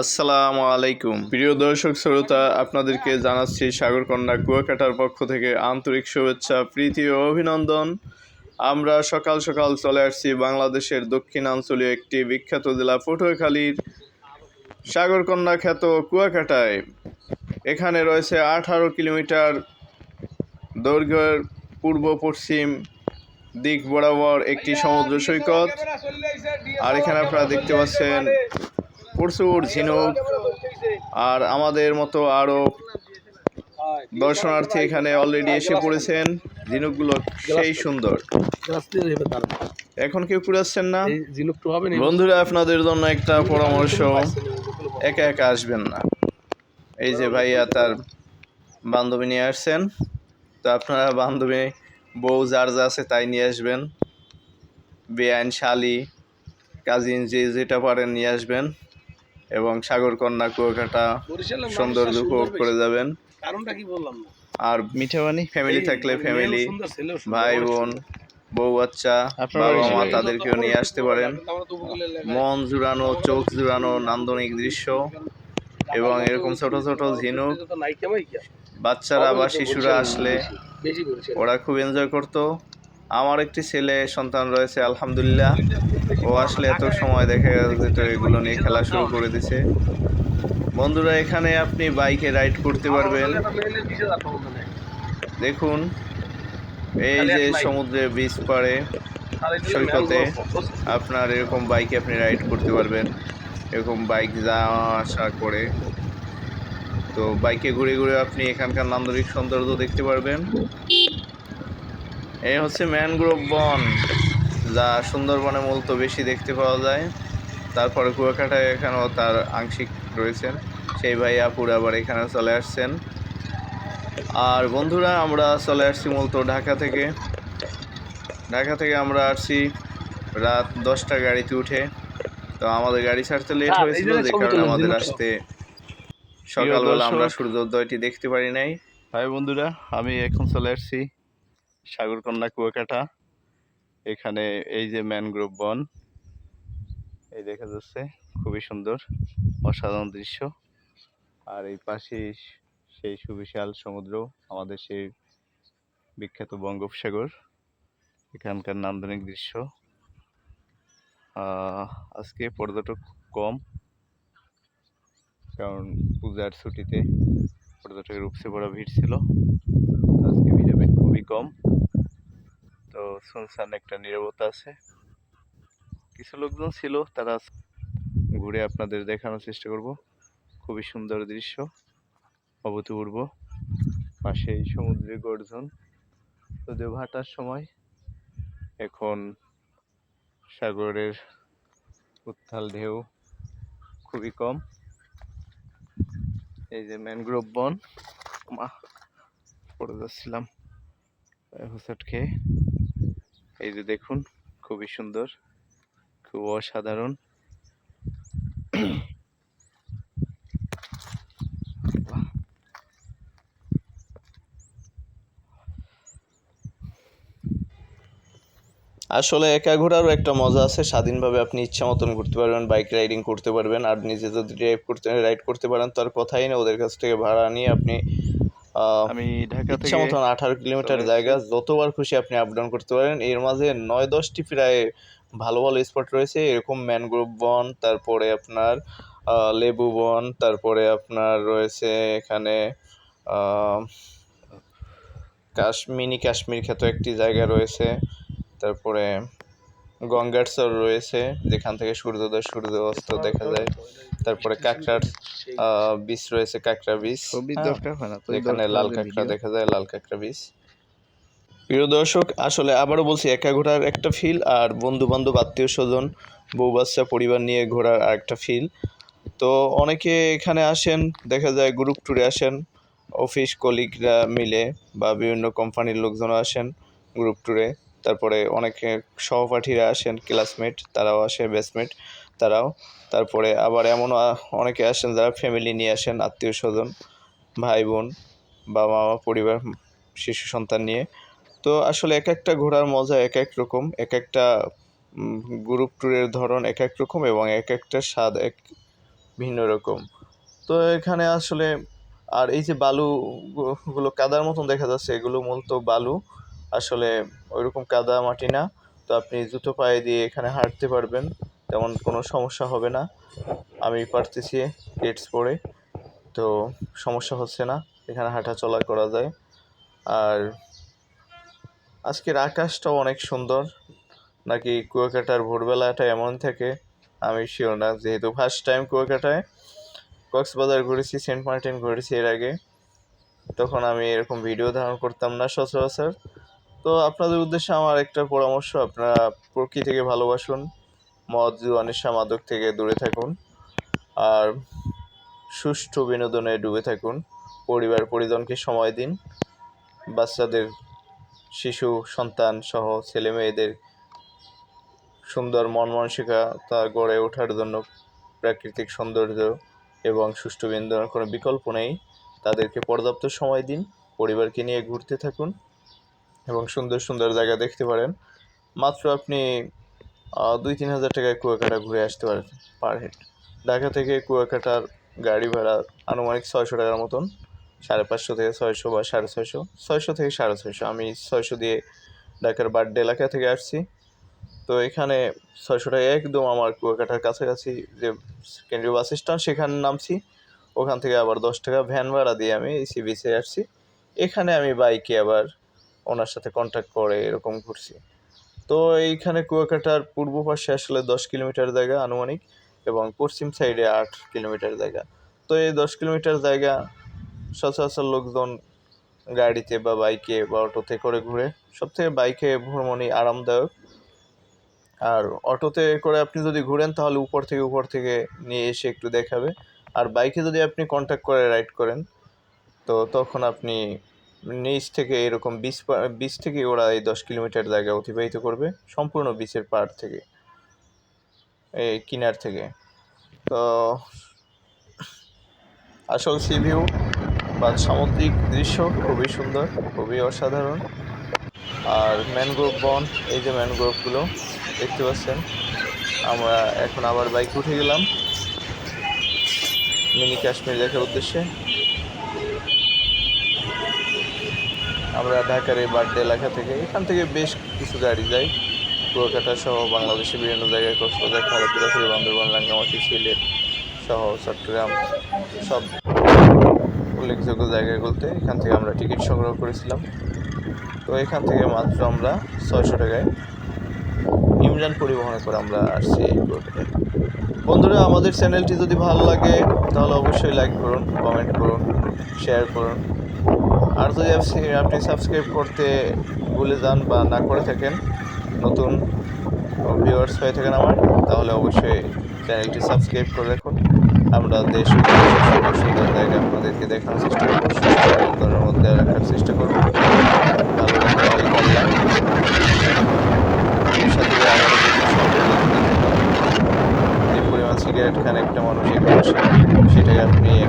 আসসালামু আলাইকুম। প্রিয় দর্শক, শ্রোতা, আপনাদেরকে জানাচ্ছি সাগরকন্যা কুয়াকাটার পক্ষ থেকে আন্তরিক শুভেচ্ছা, প্রীতি ও অভিনন্দন। আমরা সকাল সকাল চলে আসছি বাংলাদেশের দক্ষিণাঞ্চলীয় একটি বিখ্যাত জেলা পটুয়াখালীর সাগরকন্যা খ্যাত কুয়াকাটায়। এখানে রয়েছে আঠারো কিলোমিটার দৈর্ঘ্যের পূর্ব পশ্চিম দিক বরাবর একটি সমুদ্র সৈকত। আর এখানে আপনারা দেখতে পাচ্ছেন প্রচুর ঝিনুক আর আমাদের মতো আরও দর্শনার্থী এখানে অলরেডি এসে পড়েছেন। ঝিনুকগুলো সেই সুন্দর। এখন কেউ কুড়াচ্ছেন না? বন্ধুরা আপনাদের জন্য একটা পরামর্শ। একা একা আসবেন না। এই যে ভাইয়া তার বান্ধবী নিয়ে আসছেন। তো আপনারা বান্ধবী বউ যার যা আছে তাই নিয়ে আসবেন। বেআইন শালি কাজিন যে যেটা পারেন নিয়ে আসবেন। এবং সাগরকন্যা কুয়াকাটা সৌন্দর্য উপভোগ করে যাবেন কারণটা কি বললাম না আর মিঠাবানি ফ্যামিলি থাকলে ফ্যামিলি। ভাই বোন বউ বাচ্চা বাবা মা তাদেরকেও নিয়ে আসতে পারেন। মন জুড়ানো চোখ জুড়ানো নান্দনিক দৃশ্য এবং এরকম ছোট ছোট ঝিনুক। বাচ্চারা বা শিশুরা আসলে ওরা খুব এনজয় করতো আমার একটি ছেলে, সন্তান রয়েছে, আলহামদুলিল্লাহ। ও আসলে এত সময় দেখা যেত এগুলো নিয়ে খেলা শুরু করে দিছে। বন্ধুরা, এখানে আপনি বাইকে রাইড করতে পারবেন। দেখুন, এই যে সমুদ্রে বিচ পাড়ে, সৈকতে আপনার এরকম বাইকে আপনি রাইড করতে পারবেন। এরকম বাইক যাওয়া আসা করে। তো বাইকে ঘুরে ঘুরে আপনি এখানকার নান্দনিক সৌন্দর্য দেখতে পারবেন। এই হচ্ছে ম্যানগ্রোভ বন যা সুন্দরবনে মূলত বেশি দেখতে পাওয়া যায়। তারপরে কুয়াকাটায় এখানেও তার আংশিক রয়েছেন সেই ভাই আপুর আবার এখানে চলে আসছেন। আর বন্ধুরা আমরা চলে আসছি মূলত ঢাকা থেকে। ঢাকা থেকে আমরা আসছি রাত দশটা গাড়িতে উঠে। তো আমাদের গাড়ি ছাড়তে লেট হ্যাঁ, হয়েছিল যে কারণে আমাদের আসতে সকালবেলা আমরা সূর্যোদয়টি দেখতে পারি নাই। ভাই বন্ধুরা আমি এখন চলে আসছি সাগরকন্যা কুয়াকাটা, এখানে এই যে ম্যানগ্রোভ বন, এই দেখা যাচ্ছে, খুবই সুন্দর, অসাধারণ দৃশ্য। আর এই পাশে সেই সুবিশাল সমুদ্র, আমাদের সেই বিখ্যাত বঙ্গোপসাগর, এখানকার নান্দনিক দৃশ্য। আজকে পর্যটক কম, কারণ পূজার ছুটিতে পর্যটকের উপচে পড়া ভিড় ছিল। আজকে ভিড় খুবই কম। তো শুনশান একটা নীরবতা আছে। কিছু লোকজন ছিল, তারা ঘুরে আপনাদের দেখানোর চেষ্টা করব। খুবই সুন্দর দৃশ্য, অভূতপূর্ব। পাশেই সমুদ্রের গর্জন। যদিও ভাটার সময়, এখন সাগরের উত্তাল ঢেউ খুবই কম। এই যে ম্যানগ্রোভ বন পড়ে যাচ্ছিলাম। হোসাট খেয়ে এই যে দেখুন, খুবই সুন্দর, খুব অসাধারণ। আসলে একা ঘোরারও একটা মজা আছে, স্বাধীনভাবে আপনি ইচ্ছা মতন ঘুরতে পারবেন, বাইক রাইডিং করতে পারবেন, আর নিজে যদি ড্রাইভ করতে রাইড করতে পারেন, তার কথাই না, ওদের কাছ থেকে ভাড়া নিয়ে আপনি আমি ঢাকা ইচ্ছা মতন আঠারো কিলোমিটার জায়গা যতবার খুশি আপনি আপ ডাউন করতে পারেন। এর মাঝে নয় দশটি প্রায় ভালো ভালো স্পট রয়েছে। এরকম ম্যানগ্রোভ বন তারপরে আপনার লেবু বন তারপরে আপনার রয়েছে এখানে আহ, কাশ কাশ্মীর খ্যাত একটি জায়গা রয়েছে। তারপরে গঙ্গারচর রয়েছে যেখান থেকে সূর্যোদয় সূর্য অস্ত দেখা যায়। তারপরে কাঁকড়ার বীজ রয়েছে কাঁকড়া বীজ। হ্যাঁ, যেখানে লাল কাঁকড়া দেখা যায় লাল কাঁকড়া বীজ। প্রিয় দর্শক আসলে আবারও বলছি একা ঘোরার একটা ফিল আর বন্ধু বান্ধব আত্মীয় স্বজন বউ বাচ্চা পরিবার নিয়ে ঘোরার আর একটা ফিল তো অনেকে এখানে আসেন দেখা যায় গ্রুপ ট্যুরে আসেন অফিস কলিগরা মিলে বা বিভিন্ন কোম্পানির লোকজনও আসেন গ্রুপ ট্যুরে তারপরে অনেকে সহপাঠীরা আসেন ক্লাসমেট তারাও আসে ব্যাচমেট তারাও। তারপরে আবার এমনও অনেকে আসেন যারা ফ্যামিলি নিয়ে আসেন, আত্মীয় স্বজন, ভাই বোন, বাবা মা, পরিবার, শিশু সন্তান নিয়ে। তো আসলে এক একটা ঘোরার মজা এক এক রকম, এক একটা গ্রুপ ট্যুরের ধরন এক এক রকম এবং এক একটা স্বাদ এক ভিন্ন রকম। তো এখানে আসলে আর এই যে বালুগুলো কাদার মতন দেখা যাচ্ছে, এগুলো মূলত বালু। আসলে ওইরকম কাদা মাটি না। তো আপনি জুতো পায়ে দিয়ে এখানে হাঁটতে পারবেন, তেমন কোনো সমস্যা হবে না। আমি পারতেছি গেটস পরে, তো সমস্যা হচ্ছে না, এখানে হাঁটা চলা করা যায়। আর আজকের আকাশটাও অনেক সুন্দর, নাকি কুয়াকাটার ভোরবেলাটা এমন থাকে, আমি শিওর না, যেহেতু ফার্স্ট টাইম কুয়াকাটায়, কক্সবাজার ঘুরেছি, সেন্ট মার্টিন ঘুরেছি এর আগে, তখন আমি এরকম ভিডিও ধারণ করতাম না, সচরাচর। তো আপনাদের উদ্দেশ্যে আমার একটা পরামর্শ, আপনারা প্রকৃতিকে ভালোবাসুন, মদ জুয়া নেশা মাদক থেকে দূরে থাকুন, আর সুষ্ঠু বিনোদনে ডুবে থাকুন, পরিবার পরিজনকে সময় দিন, বাচ্চাদের, শিশু, সন্তান সহ ছেলে মেয়েদের সুন্দর মন মানসিকতা গড়ে ওঠার জন্য প্রাকৃতিক সৌন্দর্য এবং সুষ্ঠু বিনোদনের কোনো বিকল্প নেই। তাদেরকে পর্যাপ্ত সময় দিন, পরিবারকে নিয়ে ঘুরতে থাকুন এবং সুন্দর সুন্দর জায়গা দেখতে পারেন। মাত্র আপনি দুই তিন হাজার টাকায় কুয়াকাটা ঘুরে আসতে পারেন পার হেড ঢাকা থেকে কুয়াকাটার গাড়ি ভাড়া আনুমানিক ছয়শো টাকার মতন। সাড়ে পাঁচশো থেকে ছয়শো বা সাড়ে ছয়শো। ছয়শো থেকে সাড়ে ছয়শো। আমি ছয়শো দিয়ে ঢাকার বাড্ডে এলাকা থেকে আসছি। তো এখানে ছয়শো টাকা একদম আমার কুয়াকাটার কাছাকাছি যে কেন্দ্রীয় বাস স্ট্যান্ড, সেখানে নামছি। ওখান থেকে আবার দশ টাকা ভ্যান ভাড়া দিয়ে আমি সি বিচে আসছি। এখানে আমি বাইকে আবার ওনার সাথে কন্ট্যাক্ট করে এরকম ঘুরছি। তো এইখানে কুয়াকাটার পূর্ব পাশে আসলে দশ কিলোমিটার জায়গা আনুমানিক এবং পশ্চিম সাইডে আট কিলোমিটার জায়গা। তো এই দশ কিলোমিটার জায়গা সচরাচর লোকজন গাড়িতে বা বাইকে বা অটোতে করে ঘুরে। সবথেকে বাইকে ভ্রমণই আরামদায়ক। আর অটোতে করে আপনি যদি ঘুরেন তাহলে উপর থেকে উপর থেকে নিয়ে এসে একটু দেখাবে। আর বাইকে যদি আপনি কন্ট্যাক্ট করে রাইড করেন, তো তখন আপনি নিচ থেকে এরকম বিচ বিচ থেকে ওরা এই দশ কিলোমিটার জায়গা অতিবাহিত করবে, সম্পূর্ণ বিচের পাড় থেকে, এই কিনার থেকে। তো, আসল সি ভিউ বা সামুদ্রিক দৃশ্য খুবই সুন্দর, খুবই অসাধারণ। আর ম্যানগ্রোভ বন, এই যে ম্যানগ্রোভগুলো দেখতে পাচ্ছেন? আমরা এখন আবার বাইক উঠে গেলাম। মিনি কাশ্মীর দেখার উদ্দেশ্যে। আমরা ঢাকার এই বাড্ডে এলাকা থেকে এখান থেকে বেশ কিছু গাড়ি যায় কুয়াকাটা সহ বাংলাদেশের বিভিন্ন জায়গায় কক্সবাজার খালেপুরা থেকে বান্দরবান রাঙ্গামাটি, সিলেট সহ চট্টগ্রাম সব উল্লেখযোগ্য জায়গাগুলোতে এখান থেকে আমরা টিকিট সংগ্রহ করেছিলাম। তো এখান থেকে মাত্র আমরা ছয়শো টাকায় ইমরান পরিবহনে করে আমরা আসছি এই কুয়াকাটায় বন্ধুরা, আমাদের চ্যানেলটি যদি ভালো লাগে, তাহলে অবশ্যই লাইক করুন কমেন্ট করুন শেয়ার করুন। আর যদি আপনি- সাবস্ক্রাইব করতে ভুলে যান বা না করে থাকেন, নতুন ভিউয়ার্স হয়ে থাকেন আমার, তাহলে অবশ্যই চ্যানেলটি সাবস্ক্রাইব করে রাখুন। আমরা দেশ সুন্দর সুন্দর জায়গা আপনাদেরকে দেখানোর চেষ্টা করব সুস্থ বিনোদনের মধ্যে রাখার চেষ্টা করব। যে পরিমাণ সিগারেট খান একটা মানুষ সেটাকে আপনি